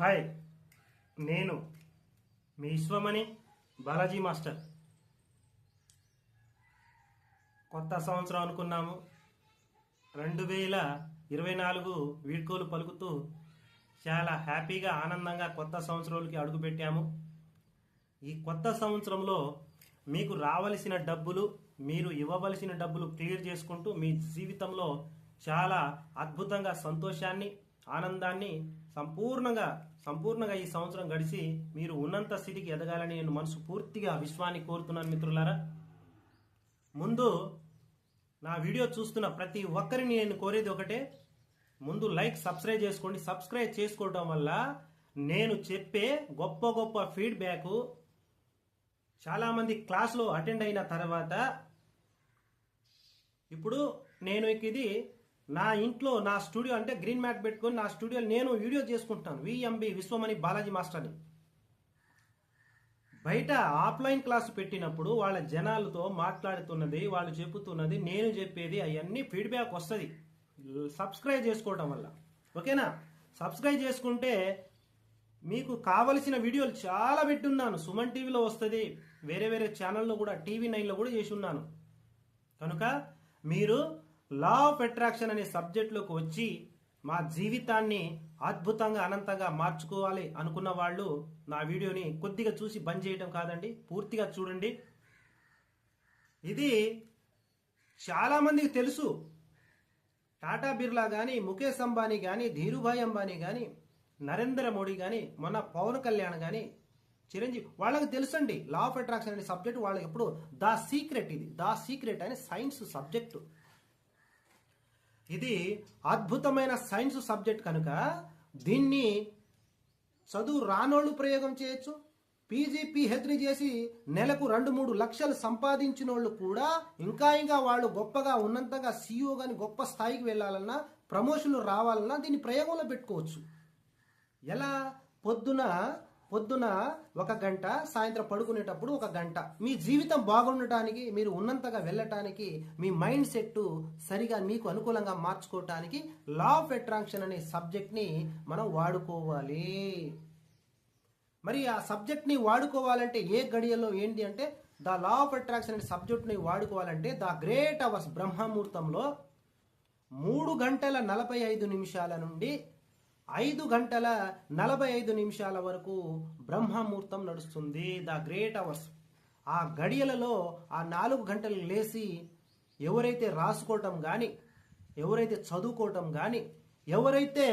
Hi నేను మీ Vishwamani Balaji master. కొత్త సంవత్సరం అనుకున్నాము. రెండు వేల ఇరవై నాలుగు వీడ్కోలు పలుకుతూ చాలా హ్యాపీగా ఆనందంగా కొత్త సంవత్సరంలోకి అడుగుపెట్టాము. ఈ కొత్త సంవత్సరంలో మీకు రావలసిన డబ్బులు మీరు ఇవ్వవలసిన డబ్బులు క్లియర్ చేసుకుంటూ మీ జీవితంలో చాలా అద్భుతంగా సంతోషాన్ని ఆనందాన్ని సంపూర్ణంగా సంపూర్ణంగా ఈ సంవత్సరం గడిచి మీరు ఉన్నంత స్థితికి ఎదగాలని నేను మనసు పూర్తిగా విశ్వాన్ని కోరుతున్నాను మిత్రులారా. ముందు నా వీడియో చూస్తున్న ప్రతి ఒక్కరిని నేను కోరేది ఒకటే ముందు లైక్ సబ్స్క్రైబ్ చేసుకోండి. సబ్స్క్రైబ్ చేసుకోవడం వల్ల నేను చెప్పే గొప్ప గొప్ప ఫీడ్బ్యాక్ చాలామంది క్లాస్లో అటెండ్ అయిన తర్వాత ఇప్పుడు నేను ఇది నా ఇంట్లో నా స్టూడియో అంటే గ్రీన్ మ్యాట్ పెట్టుకొని నా స్టూడియో నేను వీడియో చేసుకుంటాను. విఎంబి విశ్వమణి బాలాజీ మాస్టర్ని. బయట ఆఫ్లైన్ క్లాస్ పెట్టినప్పుడు వాళ్ళ జనాలతో మాట్లాడుతున్నది వాళ్ళు చెబుతున్నది నేను చెప్పేది అవన్నీ ఫీడ్బ్యాక్ వస్తుంది. సబ్స్క్రైబ్ చేసుకోవటం వల్ల. ఓకేనా? సబ్స్క్రైబ్ చేసుకుంటే మీకు కావలసిన వీడియోలు చాలా పెట్టున్నాను. సుమన్ టీవీలో వస్తుంది వేరే వేరే ఛానల్లో కూడా టీవీ నైన్లో కూడా చేసి ఉన్నాను. కనుక మీరు లా ఆఫ్ అట్రాక్షన్ అనే సబ్జెక్టులోకి వచ్చి మా జీవితాన్ని అద్భుతంగా అనంతంగా మార్చుకోవాలి అనుకున్న వాళ్ళు నా వీడియోని కొద్దిగా చూసి బంద్ చేయడం కాదండి. పూర్తిగా చూడండి. ఇది చాలామందికి తెలుసు. టాటా బిర్లా కానీ ముఖేష్ అంబానీ కానీ ధీరుభాయ్ అంబానీ కానీ నరేంద్ర మోడీ కానీ మొన్న పవన్ కళ్యాణ్ కానీ చిరంజీవి వాళ్ళకి తెలుసండి. లా ఆఫ్ అట్రాక్షన్ అనే సబ్జెక్ట్ వాళ్ళకి ఎప్పుడు ద సీక్రెట్ ఇది. ద సీక్రెట్ అనే సైన్స్ సబ్జెక్టు ఇది అద్భుతమైన సైన్స్ సబ్జెక్ట్ కనుక దీన్ని చదువు రానోళ్ళు ప్రయోగం చేయొచ్చు. పీజీ పిహెచ్డి చేసి నెలకు రెండు మూడు లక్షలు సంపాదించిన వాళ్ళు కూడా ఇంకా ఇంకా వాళ్ళు గొప్పగా ఉన్నంతగా సీఈఓ కానీ గొప్ప స్థాయికి వెళ్ళాలన్నా ప్రమోషన్లు రావాలన్నా దీన్ని ప్రయోగంలో పెట్టుకోవచ్చు. ఎలా? పొద్దున పొద్దున ఒక గంట సాయంత్రం పడుకునేటప్పుడు ఒక గంట. మీ జీవితం బాగుండటానికి మీరు ఉన్నంతగా వెళ్ళటానికి మీ మైండ్ సెట్ సరిగా మీకు అనుకూలంగా మార్చుకోవటానికి లా ఆఫ్ అట్రాక్షన్ అనే సబ్జెక్ట్ని మనం వాడుకోవాలి. మరి ఆ సబ్జెక్ట్ని వాడుకోవాలంటే ఏ గడియల్లో ఏంటి అంటే ద లా ఆఫ్ అట్రాక్షన్ అనే సబ్జెక్ట్ని వాడుకోవాలంటే ద గ్రేట్ అవర్స్ బ్రహ్మముహూర్తంలో మూడు గంటల నలభై ఐదు నిమిషాల నుండి ఐదు గంటల నలభై ఐదు నిమిషాల వరకు బ్రహ్మముహూర్తం నడుస్తుంది. The great hours. ఆ గడియలలో ఆ నాలుగు గంటలు లేచి ఎవరైతే రాసుకోవటం కానీ ఎవరైతే చదువుకోవటం కానీ ఎవరైతే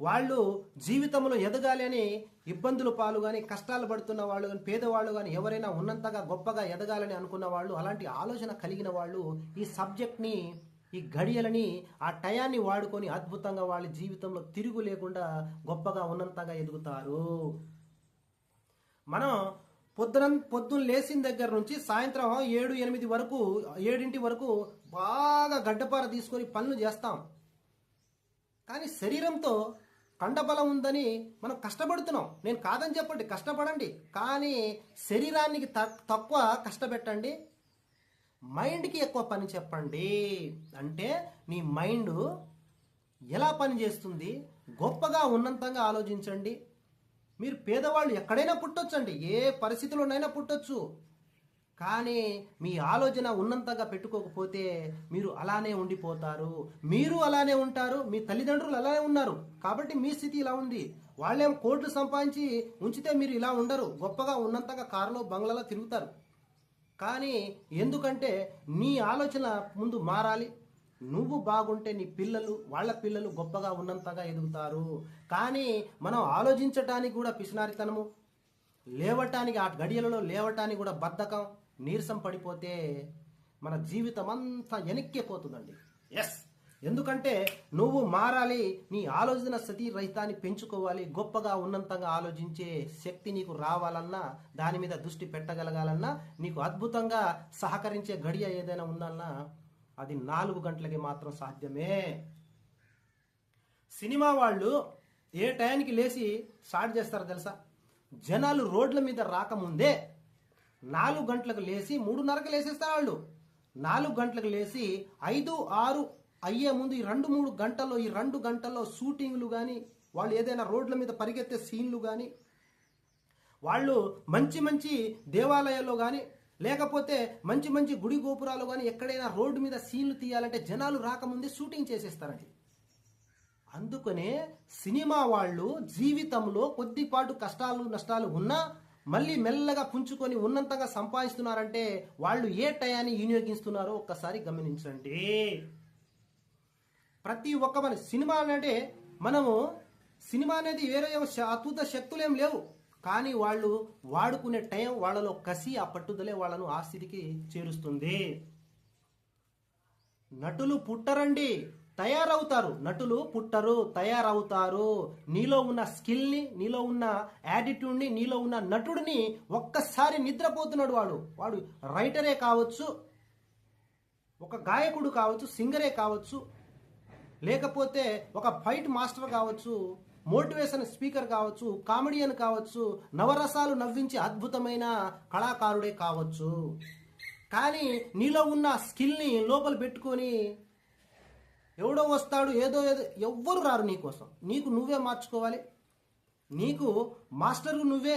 వాళ్ళు జీవితంలో ఎదగాలి అని ఇబ్బందులు పాలు కానీ కష్టాలు పడుతున్న వాళ్ళు కానీ పేదవాళ్ళు కానీ ఎవరైనా ఉన్నంతగా గొప్పగా ఎదగాలని అనుకున్న వాళ్ళు అలాంటి ఆలోచన కలిగిన వాళ్ళు ఈ సబ్జెక్ట్ని ఈ ఘడియలని ఆ టయాన్ని వాడుకొని అద్భుతంగా వాళ్ళ జీవితంలో తిరుగు లేకుండా గొప్పగా ఉన్నంతగా ఎదుగుతారు. మనం పొద్దున పొద్దున్న లేచిన దగ్గర నుంచి సాయంత్రం ఏడు ఎనిమిది వరకు ఏడింటి వరకు బాగా గడ్డపార తీసుకొని పనులు చేస్తాం. కానీ శరీరంతో కండబలం ఉందని మనం కష్టపడుతున్నాం. నేను కాదని చెప్పండి కష్టపడండి. కానీ శరీరానికి తక్కువ కష్టపెట్టండి. మైండ్కి ఎక్కువ పని చెప్పండి. అంటే నీ మైండ్ ఎలా పని చేస్తుంది? గొప్పగా ఉన్నంతంగా ఆలోచించండి. మీరు పేదవాళ్ళు ఎక్కడైనా పుట్టొచ్చండి. ఏ పరిస్థితిలోనైనా పుట్టొచ్చు. కానీ మీ ఆలోచన ఉన్నంతగా పెట్టుకోకపోతే మీరు అలానే ఉండిపోతారు. మీరు అలానే ఉంటారు. మీ తల్లిదండ్రులు అలానే ఉన్నారు. కాబట్టి మీ స్థితి ఇలా ఉంది. వాళ్ళేం కోట్లు సంపాదించి ఉంచితే మీరు ఇలా ఉండరు. గొప్పగా ఉన్నంతగా కారులో బంగ్లాలో తిరుగుతారు. కానీ ఎందుకంటే నీ ఆలోచన ముందు మారాలి. నువ్వు బాగుంటే నీ పిల్లలు వాళ్ళ పిల్లలు గొప్పగా ఉన్నంతగా ఎదుగుతారు. కానీ మనం ఆలోచించటానికి కూడా పిసినారితనము. లేవటానికి ఆ గడియలలో లేవటానికి కూడా బద్ధకం నీరసం పడిపోతే మన జీవితం అంతా వెనక్కిపోతుందండి ఎస్ ఎందుకంటే నువ్వు మారాలి నీ ఆలోచన స్థితి రహితాన్ని పెంచుకోవాలి గొప్పగా ఉన్నంతంగా ఆలోచించే శక్తి నీకు రావాలన్నా దాని మీద దృష్టి పెట్టగలగాలన్నా నీకు అద్భుతంగా సహకరించే గడియ ఏదైనా ఉందన్నా అది నాలుగు గంటలకి మాత్రం సాధ్యమే. సినిమా వాళ్ళు ఏ టైంకి లేచి స్టార్ట్ చేస్తారో తెలుసా? జనాలు రోడ్ల మీద రాకముందే నాలుగు గంటలకు లేచి మూడున్నరకు లేసేస్తారు వాళ్ళు. నాలుగు గంటలకు లేచి ఐదు ఆరు అయ్యే ముందు ఈ రెండు మూడు గంటల్లో ఈ రెండు గంటల్లో షూటింగ్లు కానీ వాళ్ళు ఏదైనా రోడ్ల మీద పరిగెత్తే సీన్లు కానీ వాళ్ళు మంచి మంచి దేవాలయాల్లో కానీ లేకపోతే మంచి మంచి గుడి గోపురాలు కానీ ఎక్కడైనా రోడ్డు మీద సీన్లు తీయాలంటే జనాలు రాకముందే షూటింగ్ చేసేస్తారండి. అందుకనే సినిమా వాళ్ళు జీవితంలో కొద్దిపాటు కష్టాలు నష్టాలు ఉన్నా మళ్ళీ మెల్లగా పుంజుకొని ఉన్నంతగా సంపాదిస్తున్నారంటే వాళ్ళు ఏ టయాన్ని వినియోగిస్తున్నారో ఒక్కసారి గమనించండి. ప్రతి ఒక్క మన సినిమా అంటే మనము సినిమా అనేది వేరే ఏమో శ- అద్భుత శక్తులేం లేవు. కానీ వాళ్ళు వాడుకునే టైం వాళ్ళలో కసి ఆ పట్టుదలే వాళ్ళను ఆ స్థితికి చేరుస్తుంది. నటులు పుట్టరండి తయారవుతారు. నటులు పుట్టరు తయారవుతారు. నీలో ఉన్న స్కిల్ని నీలో ఉన్న యాటిట్యూడ్ని నీలో ఉన్న నటుడిని ఒక్కసారి నిద్రపోతున్నాడు వాడు. వాడు రైటరే కావచ్చు ఒక గాయకుడు కావచ్చు సింగరే కావచ్చు. లేకపోతే ఒక ఫైట్ మాస్టర్ కావచ్చు మోటివేషన్ స్పీకర్ కావచ్చు కామెడియన్ కావచ్చు నవరసాలు నవ్వించే అద్భుతమైన కళాకారుడే కావచ్చు. కానీ నీలో ఉన్న స్కిల్ని లోపల పెట్టుకొని ఎవడో వస్తాడు ఏదో ఏదో ఎవ్వరు రారు నీకోసం నీకు నువ్వే మార్చుకోవాలి. నీకు మాస్టర్ నువ్వే.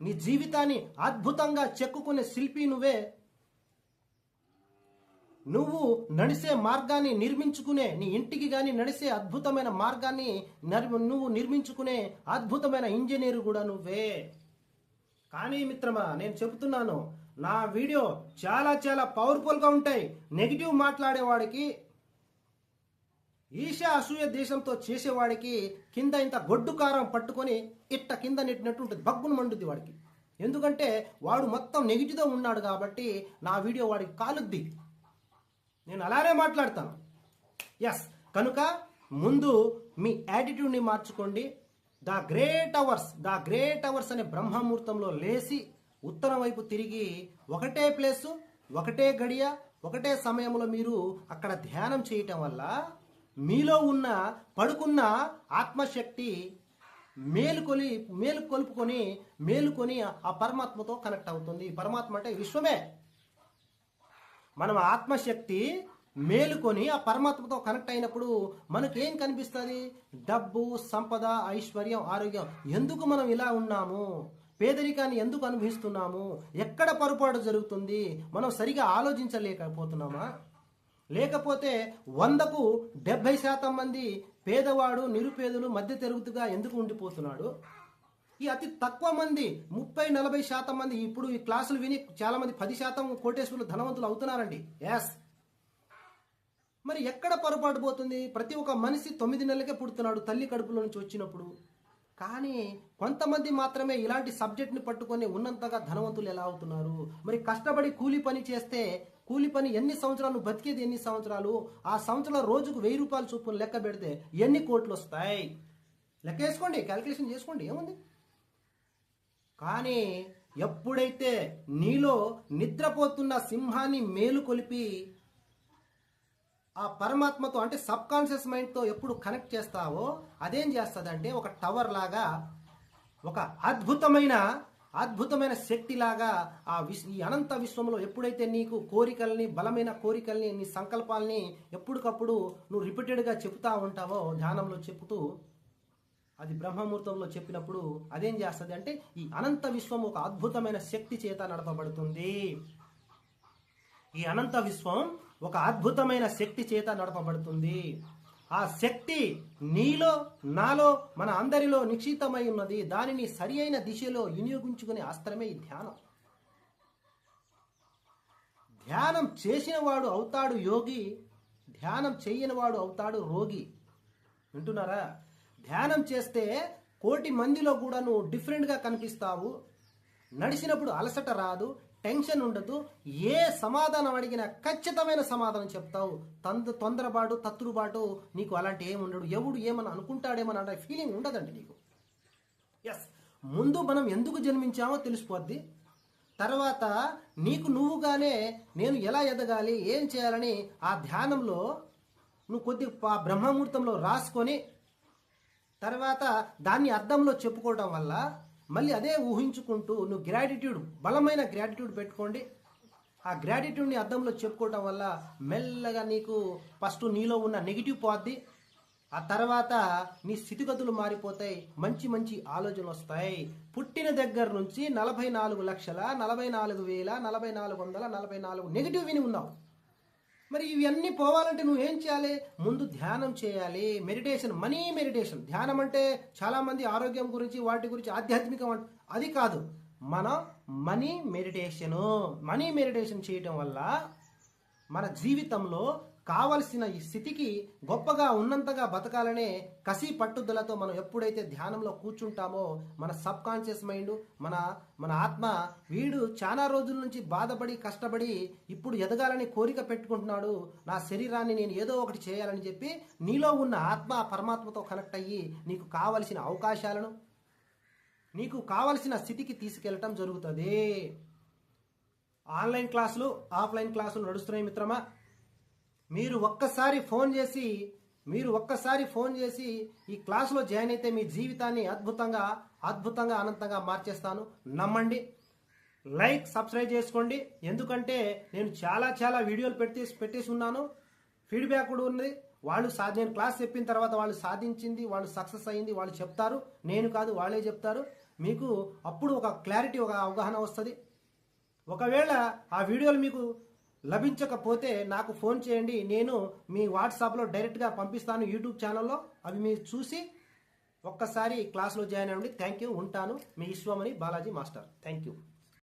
నీ జీవితాన్ని అద్భుతంగా చెక్కుకునే శిల్పి నువ్వే. నువ్వు నడిసే మార్గాన్ని నిర్మించుకునే నీ ఇంటికి గాని నడిసే అద్భుతమైన మార్గాన్ని నర్- నువ్వు నిర్మించుకునే అద్భుతమైన ఇంజనీర్ కూడా నువ్వే. కానీ మిత్రమా నేను చెబుతున్నాను నా వీడియో చాలా చాలా పవర్ఫుల్గా ఉంటాయి. నెగిటివ్ మాట్లాడేవాడికి ఈశా అసూయ దేశంతో చేసేవాడికి కింద ఇంత గొడ్డు కారం పట్టుకొని ఇట్ట కింద నెట్టినట్టు ఉంటుంది. బగ్గును మండుద్ది వాడికి. ఎందుకంటే వాడు మొత్తం నెగిటివ్గా ఉన్నాడు కాబట్టి నా వీడియో వాడికి కాలుద్ది. నేను అలానే మాట్లాడతాను. ఎస్ కనుక ముందు మీ యాటిట్యూడ్ని మార్చుకోండి. The great hours the great hours అనే బ్రహ్మముహూర్తంలో లేచి ఉత్తరం వైపు తిరిగి ఒకటే ప్లేసు ఒకటే గడియ ఒకటే సమయంలో మీరు అక్కడ ధ్యానం చేయటం వల్ల మీలో ఉన్న పడుకున్న ఆత్మశక్తి మేలుకొని మేలు కొలుపుకొని మేలుకొని ఆ పరమాత్మతో కనెక్ట్ అవుతుంది. పరమాత్మ అంటే విశ్వమే. మనం ఆత్మశక్తి మేలుకొని ఆ పరమాత్మతో కనెక్ట్ అయినప్పుడు మనకేం కనిపిస్తుంది? డబ్బు సంపద ఐశ్వర్యం ఆరోగ్యం. ఎందుకు మనం ఇలా ఉన్నాము? పేదరికాన్ని ఎందుకు అనుభవిస్తున్నాము? ఎక్కడ పొరపాటు జరుగుతుంది? మనం సరిగా ఆలోచించలేకపోతున్నామా? లేకపోతే వందకు డెబ్బై శాతం మంది పేదవాడు నిరుపేదలు మధ్య తరగతిగా ఎందుకు ఉండిపోతున్నాడు? ఈ అతి తక్కువ మంది ముప్పై నలభై శాతం మంది ఇప్పుడు ఈ క్లాసులు విని చాలా మంది పది శాతం కోటేశ్వరులు ధనవంతులు అవుతున్నారండి. ఎస్ మరి ఎక్కడ పొరపాటు పోతుంది? ప్రతి ఒక్క మనిషి తొమ్మిది నెలలకే పుడుతున్నాడు తల్లి కడుపులో నుంచి వచ్చినప్పుడు. కానీ కొంతమంది మాత్రమే ఇలాంటి సబ్జెక్ట్ని పట్టుకొని ఉన్నంతగా ధనవంతులు ఎలా అవుతున్నారు? మరి కష్టపడి కూలి పని చేస్తే కూలి పని ఎన్ని సంవత్సరాలు బతికేది ఎన్ని సంవత్సరాలు? ఆ సంవత్సరాల రోజుకు వెయ్యి రూపాయల చొప్పున లెక్క పెడితే ఎన్ని కోట్లు వస్తాయి? లెక్క వేసుకోండి క్యాలిక్యులేషన్ చేసుకోండి ఏముంది? కానీ ఎప్పుడైతే నీలో నిద్రపోతున్న సింహాన్ని మేలుకొలిపి ఆ పరమాత్మతో అంటే సబ్ కాన్షియస్ మైండ్తో ఎప్పుడు కనెక్ట్ చేస్తావో అదేం చేస్తుందంటే ఒక టవర్ లాగా ఒక అద్భుతమైన అద్భుతమైన శక్తిలాగా ఆ విశ్ ఈ అనంత విశ్వంలో ఎప్పుడైతే నీకు కోరికల్ని బలమైన కోరికల్ని నీ సంకల్పాల్ని ఎప్పటికప్పుడు నువ్వు రిపీటెడ్గా చెప్తా ఉంటావో ధ్యానంలో చెప్తూ అది బ్రహ్మముహూర్తంలో చెప్పినప్పుడు అదేం చేస్తుంది అంటే ఈ అనంత విశ్వం ఒక అద్భుతమైన శక్తి చేత నడపబడుతుంది. ఈ అనంత విశ్వం ఒక అద్భుతమైన శక్తి చేత నడపబడుతుంది. ఆ శక్తి నీలో నాలో మన అందరిలో నిక్షితమై ఉన్నది. దానిని సరి అయిన దిశలో వినియోగించుకునే అస్త్రమే ఈ ధ్యానం. ధ్యానం చేసినవాడు అవుతాడు యోగి ధ్యానం చేయనివాడు అవుతాడు రోగి. వింటున్నారా? ధ్యానం చేస్తే కోటి మందిలో కూడా నువ్వు డిఫరెంట్గా కనిపిస్తావు. నడిచినప్పుడు అలసట రాదు టెన్షన్ ఉండదు. ఏ సమాధానం అడిగినా ఖచ్చితమైన సమాధానం చెప్తావు. తంద తొందరపాటు తత్రుబాటు నీకు అలాంటి ఏమి ఉండడు ఎవడు ఏమని అనుకుంటాడేమని అంటే ఫీలింగ్ ఉండదండి నీకు. ఎస్ ముందు మనం ఎందుకు జన్మించామో తెలిసిపోద్ది. తర్వాత నీకు నువ్వుగానే నేను ఎలా ఎదగాలి ఏం చేయాలని ఆ ధ్యానంలో నువ్వు కొద్ది ఆ బ్రహ్మముహూర్తంలో రాసుకొని తర్వాత దాన్ని అర్థంలో చెప్పుకోవడం వల్ల మళ్ళీ అదే ఊహించుకుంటూ నువ్వు గ్రాటిట్యూడ్ బలమైన గ్రాటిట్యూడ్ పెట్టుకోండి. ఆ గ్రాటిట్యూడ్ని అర్థంలో చెప్పుకోవటం వల్ల మెల్లగా నీకు ఫస్ట్ నీలో ఉన్న నెగిటివ్ పోద్ది. ఆ తర్వాత నీ స్థితిగతులు మారిపోతాయి. మంచి మంచి ఆలోచనలు వస్తాయి. పుట్టిన దగ్గర నుంచి నలభై నాలుగు లక్షల నలభై నాలుగు వేల నలభై నాలుగు వందల నలభై నాలుగు నెగిటివ్ విని ఉన్నావు. మరి ఇవన్నీ పోవాలంటే నువ్వు ఏం చేయాలి? ముందు ధ్యానం చేయాలి. Meditation money meditation. ధ్యానం అంటే చాలామంది ఆరోగ్యం గురించి వాటి గురించి ఆధ్యాత్మికం అది కాదు. మనం మనీ మెడిటేషను. మనీ మెడిటేషన్ చేయటం వల్ల మన జీవితంలో కావలసిన ఈ స్థితికి గొప్పగా ఉన్నంతగా బతకాలనే కసి పట్టుదలతో మనం ఎప్పుడైతే ధ్యానంలో కూర్చుంటామో మన సబ్ కాన్షియస్ మైండ్ మన మన ఆత్మ వీడు చాలా రోజుల నుంచి బాధపడి కష్టపడి ఇప్పుడు ఎదగాలని కోరిక పెట్టుకుంటున్నాడు. నా శరీరాన్ని నేను ఏదో ఒకటి చేయాలని చెప్పి నీలో ఉన్న ఆత్మ పరమాత్మతో కనెక్ట్ అయ్యి నీకు కావలసిన అవకాశాలను నీకు కావలసిన స్థితికి తీసుకెళ్ళటం జరుగుతుంది. ఆన్లైన్ క్లాసులు ఆఫ్లైన్ క్లాసులు నడుస్తున్నాయి మిత్రమా? మీరు ఒక్కసారి ఫోన్ చేసి మీరు ఒక్కసారి ఫోన్ చేసి ఈ క్లాసులో జాయిన్ అయితే మీ జీవితాన్ని అద్భుతంగా అద్భుతంగా అనంతంగా మార్చేస్తాను. నమ్మండి. లైక్ సబ్స్క్రైబ్ చేసుకోండి. ఎందుకంటే నేను చాలా చాలా వీడియోలు పెట్టి పెట్టేసి ఉన్నాను. ఫీడ్బ్యాక్ కూడా ఉంది వాళ్ళు సాధి నేను క్లాస్ చెప్పిన తర్వాత వాళ్ళు సాధించింది వాళ్ళు సక్సెస్ అయింది వాళ్ళు చెప్తారు. నేను కాదు వాళ్ళే చెప్తారు. మీకు అప్పుడు ఒక క్లారిటీ ఒక అవగాహన వస్తుంది. ఒకవేళ ఆ వీడియోలు మీకు లభించకపోతే నాకు ఫోన్ చేయండి. నేను మీ వాట్సాప్లో డైరెక్ట్గా పంపిస్తాను యూట్యూబ్ ఛానల్లో అవి మీరు చూసి ఒక్కసారి క్లాస్లో జాయిన్ అవ్వండి. Thank you. ఉంటాను. మీ Vishwamani Balaji master. Thank you.